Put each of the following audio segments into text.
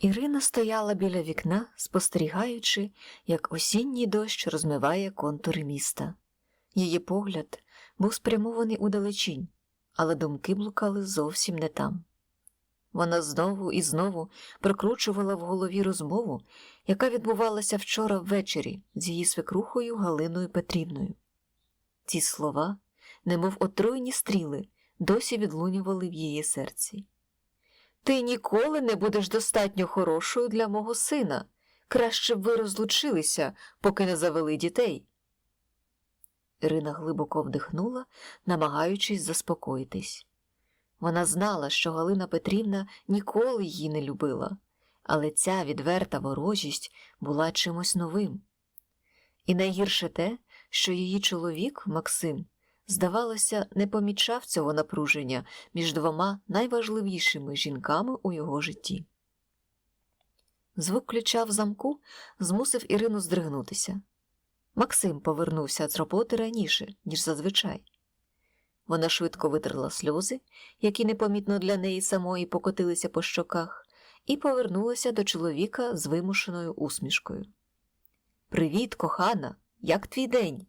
Ірина стояла біля вікна, спостерігаючи, як осінній дощ розмиває контури міста. Її погляд був спрямований у далечінь, але думки блукали зовсім не там. Вона знову і знову прокручувала в голові розмову, яка відбувалася вчора ввечері з її свекрухою Галиною Петрівною. Ці слова, немов отруйні стріли, досі відлунювали в її серці. Ти ніколи не будеш достатньо хорошою для мого сина. Краще б ви розлучилися, поки не завели дітей. Ірина глибоко вдихнула, намагаючись заспокоїтись. Вона знала, що Галина Петрівна ніколи її не любила, але ця відверта ворожість була чимось новим. І найгірше те, що її чоловік, Максим, здавалося, не помічав цього напруження між двома найважливішими жінками у його житті. Звук ключа в замку змусив Ірину здригнутися. Максим повернувся з роботи раніше, ніж зазвичай. Вона швидко витерла сльози, які непомітно для неї самої покотилися по щоках, і повернулася до чоловіка з вимушеною усмішкою. Привіт, кохана, як твій день?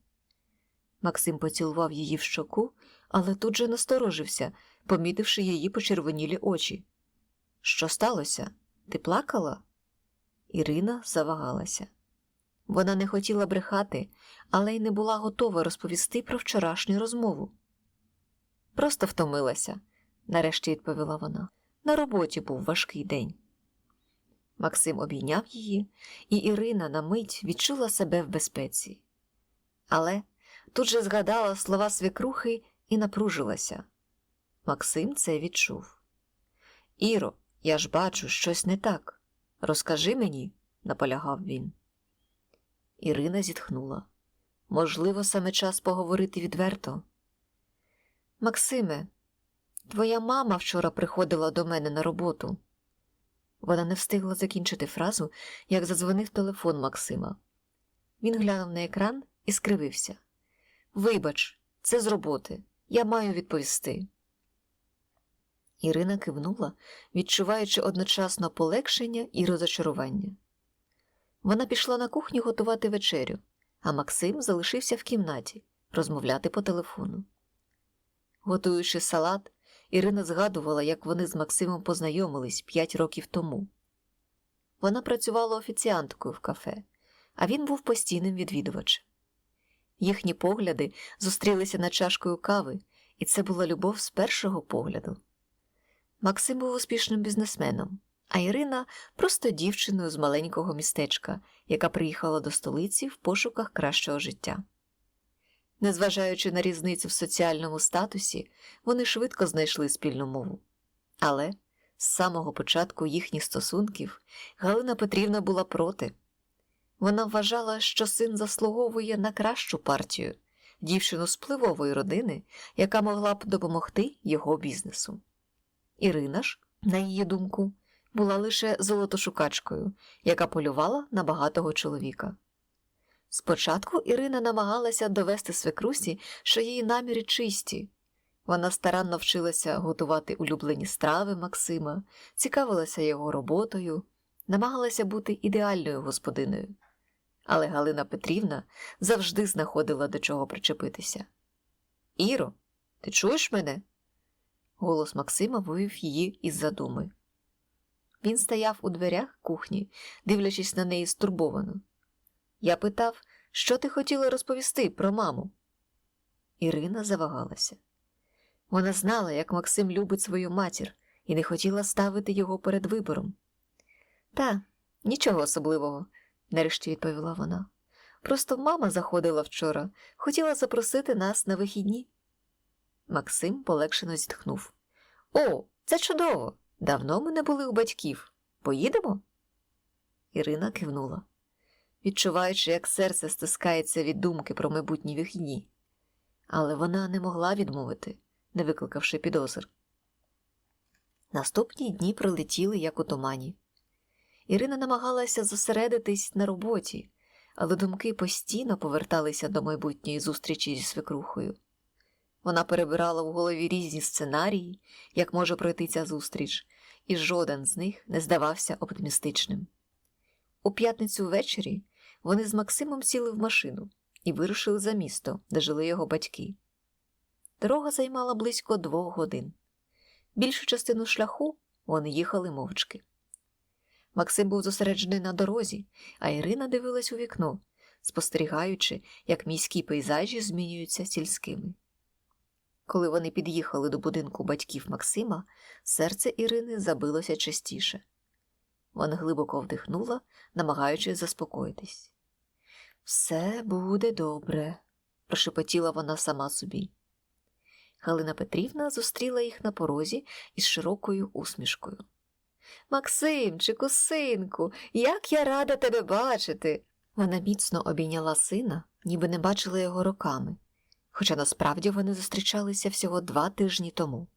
Максим поцілував її в щоку, але тут же насторожився, помітивши її почервонілі очі. Що сталося? Ти плакала? Ірина завагалася. Вона не хотіла брехати, але й не була готова розповісти про вчорашню розмову. Просто втомилася, нарешті відповіла вона. На роботі був важкий день. Максим обійняв її, і Ірина на мить відчула себе в безпеці. Але тут же згадала слова свекрухи і напружилася. Максим це відчув. Іро, я ж бачу, щось не так. Розкажи мені, наполягав він. Ірина зітхнула. Можливо, саме час поговорити відверто. Максиме, твоя мама вчора приходила до мене на роботу. Вона не встигла закінчити фразу, як задзвонив телефон Максима. Він глянув на екран і скривився. Вибач, це з роботи. Я маю відповісти. Ірина кивнула, відчуваючи одночасно полегшення і розочарування. Вона пішла на кухню готувати вечерю, а Максим залишився в кімнаті розмовляти по телефону. Готуючи салат, Ірина згадувала, як вони з Максимом познайомились п'ять років тому. Вона працювала офіціанткою в кафе, а він був постійним відвідувачем. Їхні погляди зустрілися над чашкою кави, і це була любов з першого погляду. Максим був успішним бізнесменом, а Ірина просто дівчиною з маленького містечка, яка приїхала до столиці в пошуках кращого життя. Незважаючи на різницю в соціальному статусі, вони швидко знайшли спільну мову. Але з самого початку їхніх стосунків Галина Петрівна була проти. Вона вважала, що син заслуговує на кращу партію, дівчину з впливової родини, яка могла б допомогти його бізнесу. Ірина ж, на її думку, була лише золотошукачкою, яка полювала на багатого чоловіка. Спочатку Ірина намагалася довести свекрусі, що її наміри чисті. Вона старанно вчилася готувати улюблені страви Максима, цікавилася його роботою, намагалася бути ідеальною господиною. Але Галина Петрівна завжди знаходила до чого причепитися. Іро, ти чуєш мене? Голос Максима вивів її із задуми. Він стояв у дверях кухні, дивлячись на неї стурбовано. Я питав, що ти хотіла розповісти про маму. Ірина завагалася. Вона знала, як Максим любить свою матір, і не хотіла ставити його перед вибором. Та, нічого особливого, нарешті відповіла вона. Просто мама заходила вчора, хотіла запросити нас на вихідні. Максим полегшено зітхнув. О, це чудово! Давно ми не були у батьків. Поїдемо? Ірина кивнула, відчуваючи, як серце стискається від думки про майбутні вихідні. Але вона не могла відмовити, не викликавши підозр. Наступні дні пролетіли, як у тумані. Ірина намагалася зосередитись на роботі, але думки постійно поверталися до майбутньої зустрічі зі свекрухою. Вона перебирала в голові різні сценарії, як може пройти ця зустріч, і жоден з них не здавався оптимістичним. У п'ятницю ввечері вони з Максимом сіли в машину і вирушили за місто, де жили його батьки. Дорога займала близько двох годин. Більшу частину шляху вони їхали мовчки. Максим був зосереджений на дорозі, а Ірина дивилась у вікно, спостерігаючи, як міські пейзажі змінюються сільськими. Коли вони під'їхали до будинку батьків Максима, серце Ірини забилося частіше. Вона глибоко вдихнула, намагаючись заспокоїтись. Все буде добре, прошепотіла вона сама собі. Галина Петрівна зустріла їх на порозі із широкою усмішкою. Максимчику, синку, як я рада тебе бачити. Вона міцно обійняла сина, ніби не бачила його роками, хоча насправді вони зустрічалися всього два тижні тому.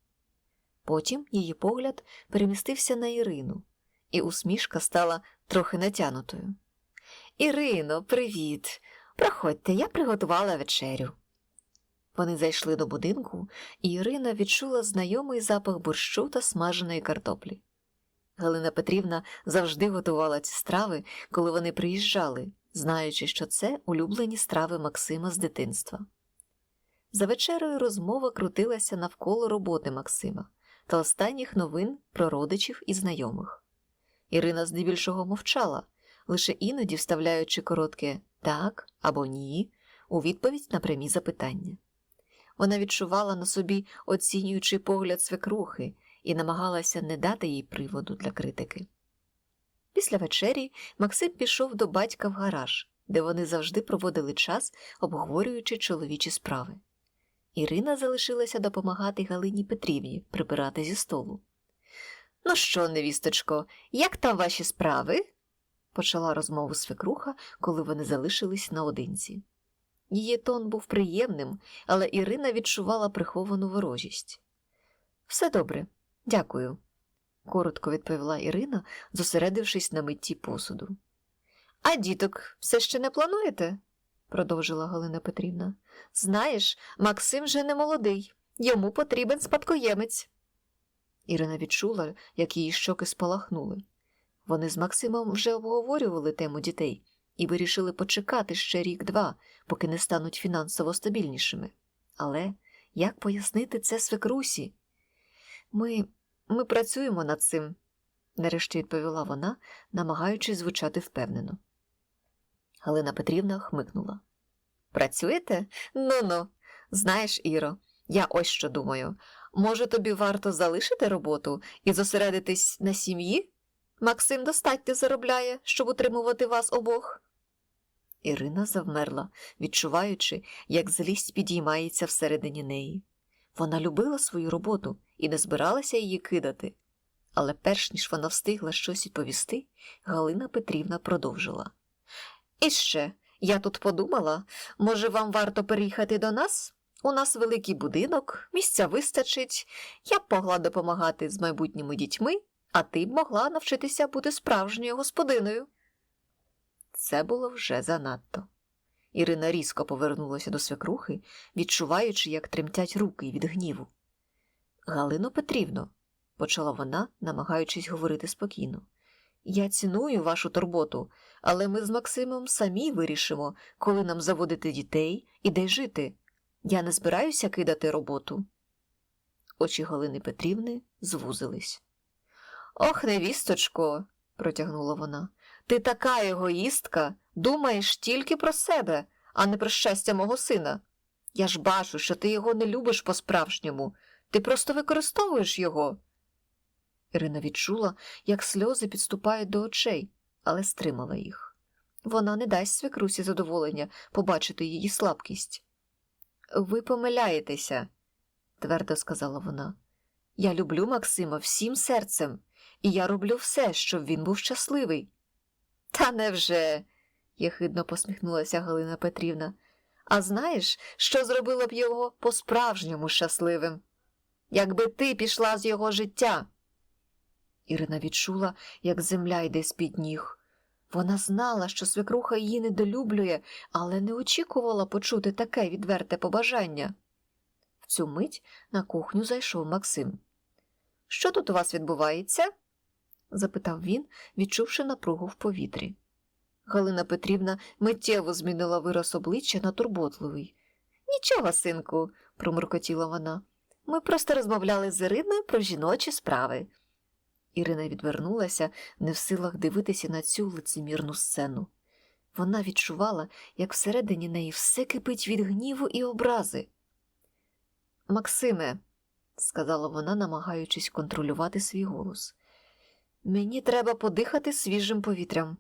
Потім її погляд перемістився на Ірину, і усмішка стала трохи натянутою. Ірино, привіт. Проходьте, я приготувала вечерю. Вони зайшли до будинку, і Ірина відчула знайомий запах борщу та смаженої картоплі. Галина Петрівна завжди готувала ці страви, коли вони приїжджали, знаючи, що це улюблені страви Максима з дитинства. За вечерою розмова крутилася навколо роботи Максима та останніх новин про родичів і знайомих. Ірина здебільшого мовчала, лише іноді вставляючи коротке так або ні у відповідь на прямі запитання. Вона відчувала на собі оцінюючий погляд свекрухи і намагалася не дати їй приводу для критики. Після вечері Максим пішов до батька в гараж, де вони завжди проводили час, обговорюючи чоловічі справи. Ірина залишилася допомагати Галині Петрівні прибирати зі столу. Ну що, невісточко, як там ваші справи? почала розмову свекруха, коли вони залишились наодинці. Її тон був приємним, але Ірина відчувала приховану ворожість. Все добре, дякую, коротко відповіла Ірина, зосередившись на митті посуду. А діток все ще не плануєте? продовжила Галина Петрівна. Знаєш, Максим вже не молодий, йому потрібен спадкоємець. Ірина відчула, як її щоки спалахнули. Вони з Максимом вже обговорювали тему дітей і вирішили почекати ще рік-два, поки не стануть фінансово стабільнішими. Але як пояснити це свекрусі? Ми ми працюємо над цим, нарешті відповіла вона, намагаючись звучати впевнено. Галина Петрівна хмикнула. Працюєте? Ну ну, знаєш, Іро, я ось що думаю. Може, тобі варто залишити роботу і зосередитись на сім'ї? Максим достатньо заробляє, щоб утримувати вас обох. Ірина завмерла, відчуваючи, як злість підіймається всередині неї. Вона любила свою роботу і не збиралася її кидати. Але перш ніж вона встигла щось відповісти, Галина Петрівна продовжила. І ще, я тут подумала, може, вам варто переїхати до нас? У нас великий будинок, місця вистачить, я б могла допомагати з майбутніми дітьми, а ти б могла навчитися бути справжньою господиною. Це було вже занадто. Ірина різко повернулася до свекрухи, відчуваючи, як тремтять руки від гніву. Галино Петрівно, почала вона, намагаючись говорити спокійно, я ціную вашу турботу, але ми з Максимом самі вирішимо, коли нам заводити дітей і де жити. Я не збираюся кидати роботу. Очі Галини Петрівни звузились. Ох, невісточко, протягнула вона. Ти така егоїстка, думаєш тільки про себе, а не про щастя мого сина. Я ж бачу, що ти його не любиш по-справжньому, ти просто використовуєш його. Ірина відчула, як сльози підступають до очей, але стримала їх. Вона не дасть свекрусі задоволення побачити її слабкість. Ви помиляєтеся, твердо сказала вона. Я люблю Максима всім серцем, і я роблю все, щоб він був щасливий. Та невже? єхидно посміхнулася Галина Петрівна. А знаєш, що зробило б його по-справжньому щасливим? Якби ти пішла з його життя. Ірина відчула, як земля йде з-під ніг. Вона знала, що свекруха її недолюблює, але не очікувала почути таке відверте побажання. В цю мить на кухню зайшов Максим. Що тут у вас відбувається? запитав він, відчувши напругу в повітрі. Галина Петрівна миттєво змінила вираз обличчя на турботливий. Нічого, синку, промуркотіла вона. Ми просто розмовляли з Іриною про жіночі справи. Ірина відвернулася, не в силах дивитися на цю лицемірну сцену. Вона відчувала, як всередині неї все кипить від гніву і образи. Максиме, сказала вона, намагаючись контролювати свій голос, мені треба подихати свіжим повітрям.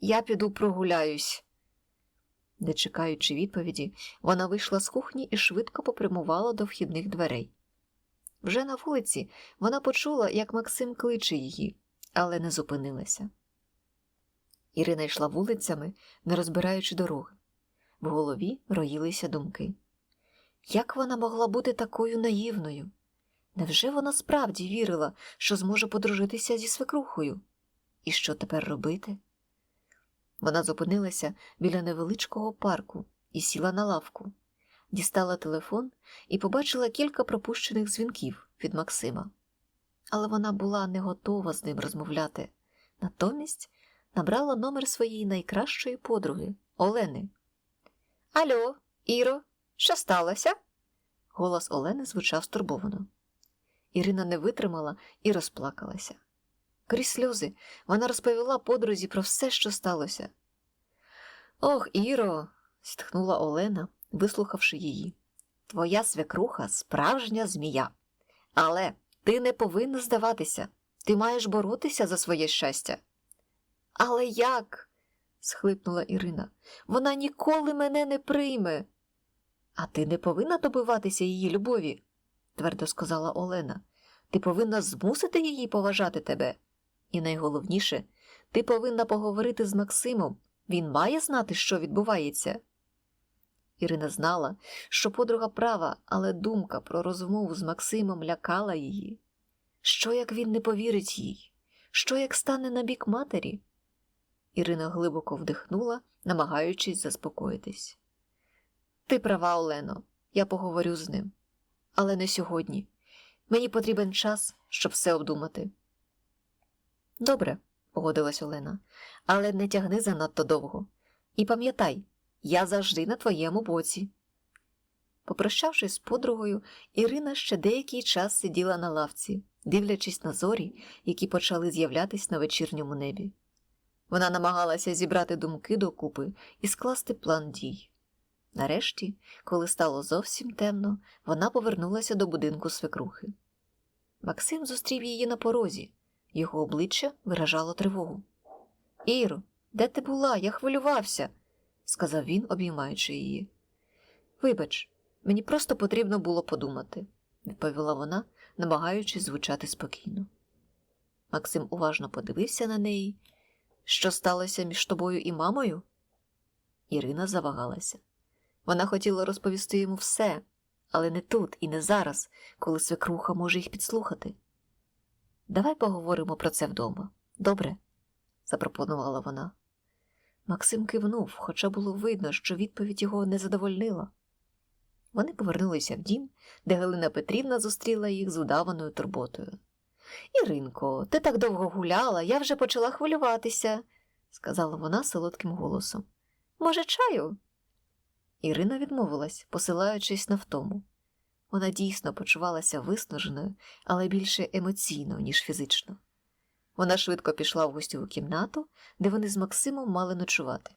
Я піду прогуляюсь. Не чекаючи відповіді, вона вийшла з кухні і швидко попрямувала до вхідних дверей. Вже на вулиці вона почула, як Максим кличе її, але не зупинилася. Ірина йшла вулицями, не розбираючи дороги. В голові роїлися думки. Як вона могла бути такою наївною? Невже вона справді вірила, що зможе подружитися зі свекрухою? І що тепер робити? Вона зупинилася біля невеличкого парку і сіла на лавку, дістала телефон і побачила кілька пропущених дзвінків від Максима. Але вона була не готова з ним розмовляти. Натомість набрала номер своєї найкращої подруги Олени. Альо, Іро, що сталося? Голос Олени звучав стурбовано. Ірина не витримала і розплакалася. Крізь сльози вона розповіла подрузі про все, що сталося. Ох, Іро, зітхнула Олена, вислухавши її. Твоя свекруха справжня змія. Але ти не повинна здаватися. Ти маєш боротися за своє щастя. Але як? схлипнула Ірина. Вона ніколи мене не прийме. А ти не повинна добиватися її любові, твердо сказала Олена. Ти повинна змусити її поважати тебе. І найголовніше, ти повинна поговорити з Максимом. Він має знати, що відбувається. Ірина знала, що подруга права, але думка про розмову з Максимом лякала її. Що як він не повірить їй? Що як стане на бік матері? Ірина глибоко вдихнула, намагаючись заспокоїтись. Ти права, Олено, я поговорю з ним. Але не сьогодні. Мені потрібен час, щоб все обдумати. Добре, погодилась Олена, але не тягни занадто довго. І пам'ятай, я завжди на твоєму боці. Попрощавшись з подругою, Ірина ще деякий час сиділа на лавці, дивлячись на зорі, які почали з'являтись на вечірньому небі. Вона намагалася зібрати думки докупи і скласти план дій. Нарешті, коли стало зовсім темно, вона повернулася до будинку свекрухи. Максим зустрів її на порозі, його обличчя виражало тривогу. Іро, де ти була? Я хвилювався, сказав він, обіймаючи її. Вибач, мені просто потрібно було подумати, відповіла вона, намагаючись звучати спокійно. Максим уважно подивився на неї. Що сталося між тобою і мамою? Ірина завагалася. Вона хотіла розповісти йому все, але не тут і не зараз, коли свекруха може їх підслухати. Давай поговоримо про це вдома. Добре? запропонувала вона. Максим кивнув, хоча було видно, що відповідь його не задовольнила. Вони повернулися в дім, де Галина Петрівна зустріла їх з удаваною турботою. Іринко, ти так довго гуляла, я вже почала хвилюватися, сказала вона солодким голосом. Може, чаю? Ірина відмовилась, посилаючись на втому. Вона дійсно почувалася виснаженою, але більше емоційно, ніж фізично. Вона швидко пішла в гостьову кімнату, де вони з Максимом мали ночувати.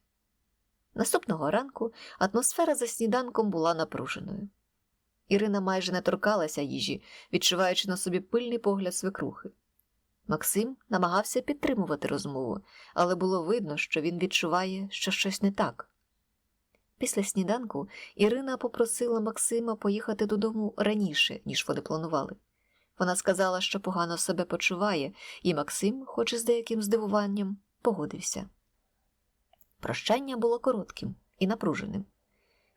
Наступного ранку атмосфера за сніданком була напруженою. Ірина майже не торкалася їжі, відчуваючи на собі пильний погляд свекрухи. Максим намагався підтримувати розмову, але було видно, що він відчуває, що щось не так. Після сніданку Ірина попросила Максима поїхати додому раніше, ніж вони планували. Вона сказала, що погано себе почуває, і Максим, хоч і з деяким здивуванням, погодився. Прощання було коротким і напруженим.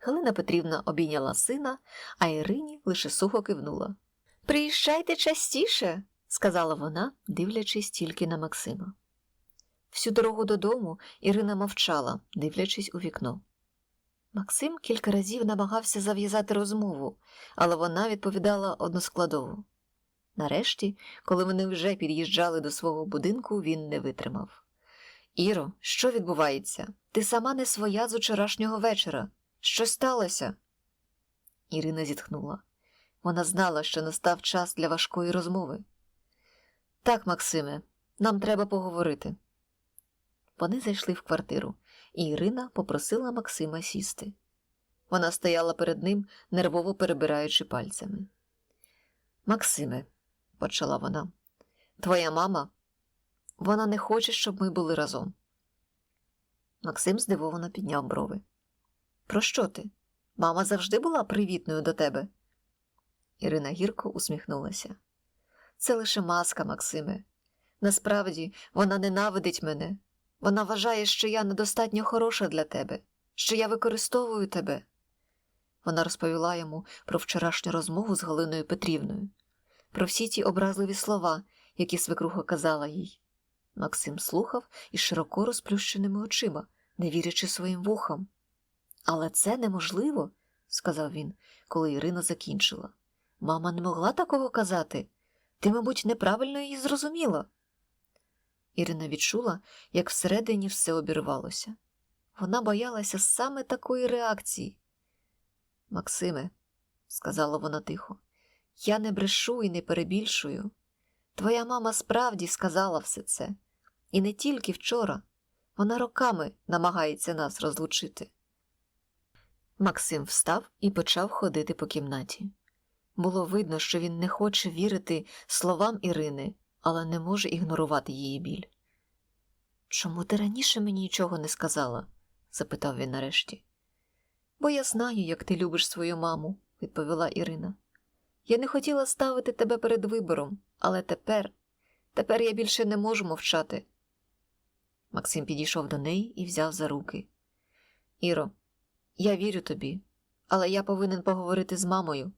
Галина Петрівна обійняла сина, а Ірині лише сухо кивнула. Приїжджайте частіше, сказала вона, дивлячись тільки на Максима. Всю дорогу додому Ірина мовчала, дивлячись у вікно. Максим кілька разів намагався зав'язати розмову, але вона відповідала односкладово. Нарешті, коли вони вже під'їжджали до свого будинку, він не витримав. Іро, що відбувається? Ти сама не своя з учорашнього вечора. Що сталося? Ірина зітхнула. Вона знала, що настав час для важкої розмови. Так, Максиме, нам треба поговорити. Вони зайшли в квартиру, і Ірина попросила Максима сісти. Вона стояла перед ним, нервово перебираючи пальцями. Максиме, почала вона, твоя мама, вона не хоче, щоб ми були разом. Максим здивовано підняв брови. Про що ти? Мама завжди була привітною до тебе. Ірина гірко усміхнулася. Це лише маска, Максиме. Насправді вона ненавидить мене. Вона вважає, що я недостатньо хороша для тебе, що я використовую тебе. Вона розповіла йому про вчорашню розмову з Галиною Петрівною, про всі ті образливі слова, які свекруха казала їй. Максим слухав із широко розплющеними очима, не вірячи своїм вухам. Але це неможливо, сказав він, коли Ірина закінчила. Мама не могла такого казати. Ти, мабуть, неправильно її зрозуміла. Ірина відчула, як всередині все обірвалося. Вона боялася саме такої реакції. Максиме, сказала вона тихо, я не брешу і не перебільшую. Твоя мама справді сказала все це, і не тільки вчора. Вона роками намагається нас розлучити. Максим встав і почав ходити по кімнаті. Було видно, що він не хоче вірити словам Ірини, але не може ігнорувати її біль. Чому ти раніше мені нічого не сказала? запитав він нарешті. Бо я знаю, як ти любиш свою маму, відповіла Ірина. Я не хотіла ставити тебе перед вибором, але тепер, тепер я більше не можу мовчати. Максим підійшов до неї і взяв за руки. Іро, я вірю тобі, але я повинен поговорити з мамою.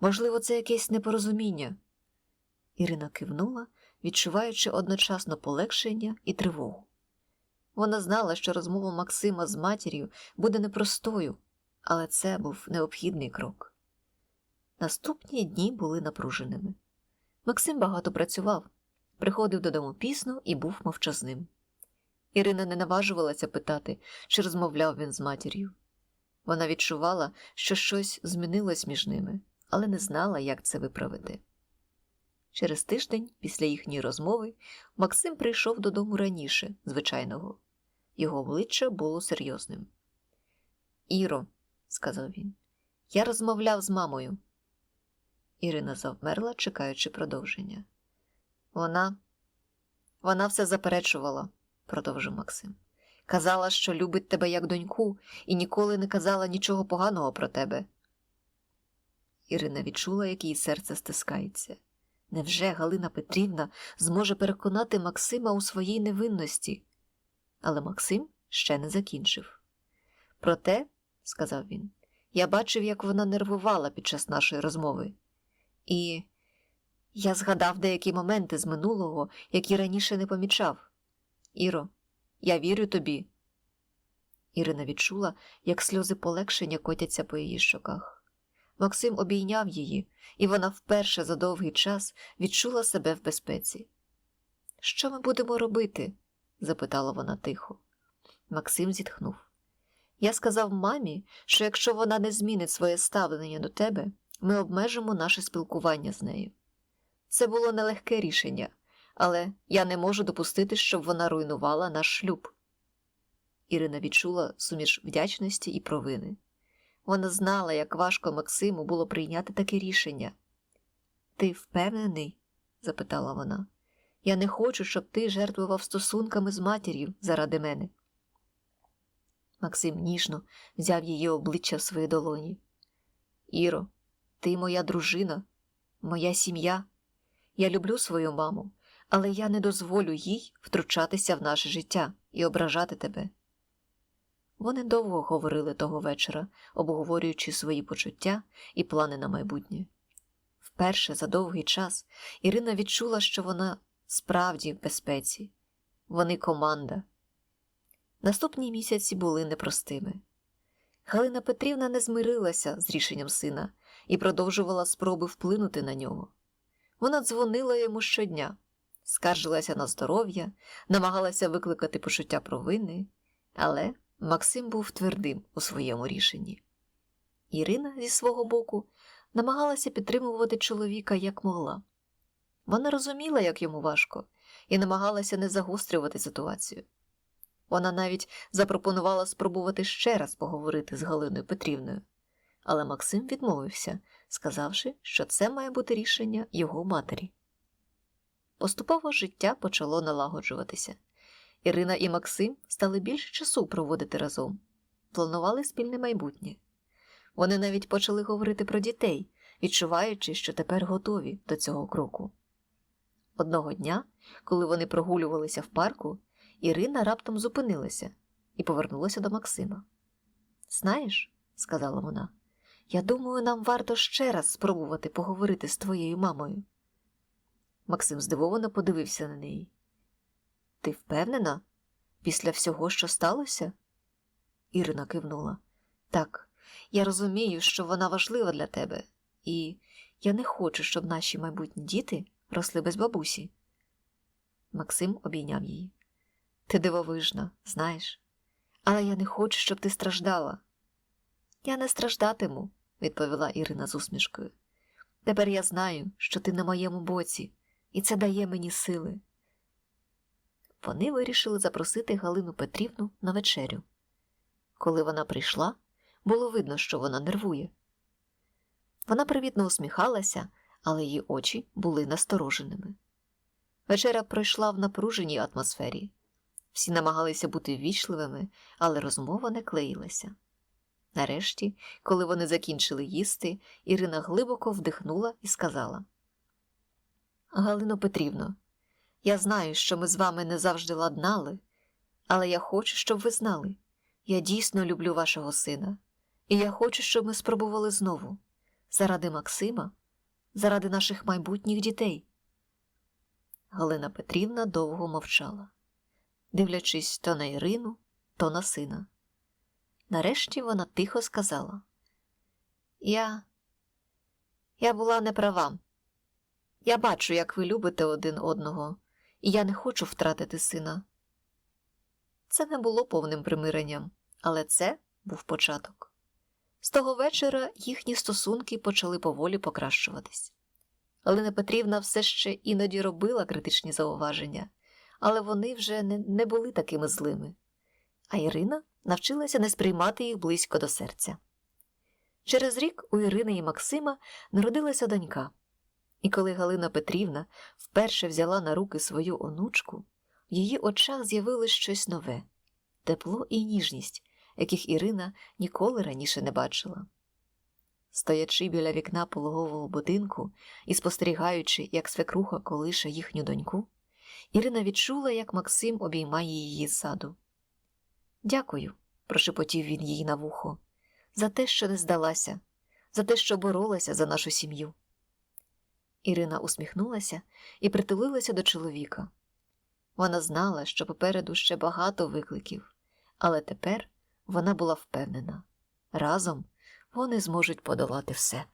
Можливо, це якесь непорозуміння. Ірина кивнула, відчуваючи одночасно полегшення і тривогу. Вона знала, що розмова Максима з матір'ю буде непростою, але це був необхідний крок. Наступні дні були напруженими. Максим багато працював, приходив додому пізно і був мовчазним. Ірина не наважувалася питати, чи розмовляв він з матір'ю. Вона відчувала, що щось змінилось між ними, але не знала, як це виправити. Через тиждень після їхньої розмови Максим прийшов додому раніше, звичайного. Його обличчя було серйозним. Іро, сказав він, я розмовляв з мамою. Ірина завмерла, чекаючи продовження. Вона вона все заперечувала, продовжив Максим. Казала, що любить тебе як доньку, і ніколи не казала нічого поганого про тебе. Ірина відчула, як її серце стискається. Невже Галина Петрівна зможе переконати Максима у своїй невинності? Але Максим ще не закінчив. Проте, сказав він, я бачив, як вона нервувала під час нашої розмови. І я згадав деякі моменти з минулого, які раніше не помічав. Іро, я вірю тобі. Ірина відчула, як сльози полегшення котяться по її щоках. Максим обійняв її, і вона вперше за довгий час відчула себе в безпеці. Що ми будемо робити? запитала вона тихо. Максим зітхнув. Я сказав мамі, що якщо вона не змінить своє ставлення до тебе, ми обмежимо наше спілкування з нею. Це було нелегке рішення, але я не можу допустити, щоб вона руйнувала наш шлюб. Ірина відчула суміш вдячності і провини. Вона знала, як важко Максиму було прийняти таке рішення. Ти впевнений? запитала вона. Я не хочу, щоб ти жертвував стосунками з матір'ю заради мене. Максим ніжно взяв її обличчя в свої долоні. Іро, ти моя дружина, моя сім'я. Я люблю свою маму, але я не дозволю їй втручатися в наше життя і ображати тебе. Вони довго говорили того вечора, обговорюючи свої почуття і плани на майбутнє. Вперше за довгий час Ірина відчула, що вона справді в безпеці, вони команда. Наступні місяці були непростими. Галина Петрівна не змирилася з рішенням сина і продовжувала спроби вплинути на нього. Вона дзвонила йому щодня, скаржилася на здоров'я, намагалася викликати почуття провини, але Максим був твердим у своєму рішенні. Ірина зі свого боку намагалася підтримувати чоловіка як могла. Вона розуміла, як йому важко, і намагалася не загострювати ситуацію. Вона навіть запропонувала спробувати ще раз поговорити з Галиною Петрівною, але Максим відмовився, сказавши, що це має бути рішення його матері. Поступово життя почало налагоджуватися. Ірина і Максим стали більше часу проводити разом, планували спільне майбутнє. Вони навіть почали говорити про дітей, відчуваючи, що тепер готові до цього кроку. Одного дня, коли вони прогулювалися в парку, Ірина раптом зупинилася і повернулася до Максима. Знаєш, сказала вона, я думаю, нам варто ще раз спробувати поговорити з твоєю мамою. Максим здивовано подивився на неї. Ти впевнена? Після всього, що сталося? Ірина кивнула. Так, я розумію, що вона важлива для тебе, і я не хочу, щоб наші майбутні діти росли без бабусі. Максим обійняв її. Ти дивовижна, знаєш, але я не хочу, щоб ти страждала. Я не страждатиму, відповіла Ірина з усмішкою. Тепер я знаю, що ти на моєму боці, і це дає мені сили. Вони вирішили запросити Галину Петрівну на вечерю. Коли вона прийшла, було видно, що вона нервує. Вона привітно усміхалася, але її очі були настороженими. Вечеря пройшла в напруженій атмосфері. Всі намагалися бути ввічливими, але розмова не клеїлася. Нарешті, коли вони закінчили їсти, Ірина глибоко вдихнула і сказала: Галино Петрівно, я знаю, що ми з вами не завжди ладнали, але я хочу, щоб ви знали. Я дійсно люблю вашого сина, і я хочу, щоб ми спробували знову заради Максима, заради наших майбутніх дітей. Галина Петрівна довго мовчала, дивлячись то на Ірину, то на сина. Нарешті вона тихо сказала: Я Я була не права. Я бачу, як ви любите один одного, і я не хочу втратити сина. Це не було повним примиренням, але це був початок. З того вечора їхні стосунки почали поволі покращуватись. Галина Петрівна все ще іноді робила критичні зауваження, але вони вже не, не були такими злими. А Ірина навчилася не сприймати їх близько до серця. Через рік у Ірини і Максима народилася донька, і коли Галина Петрівна вперше взяла на руки свою онучку, в її очах з'явилось щось нове тепло і ніжність, яких Ірина ніколи раніше не бачила. Стоячи біля вікна пологового будинку і спостерігаючи, як свекруха колише їхню доньку, Ірина відчула, як Максим обіймає її ззаду. Дякую, прошепотів він їй на вухо, за те, що не здалася, за те, що боролася за нашу сім'ю. Ірина усміхнулася і притулилася до чоловіка. Вона знала, що попереду ще багато викликів, але тепер вона була впевнена разом вони зможуть подолати все.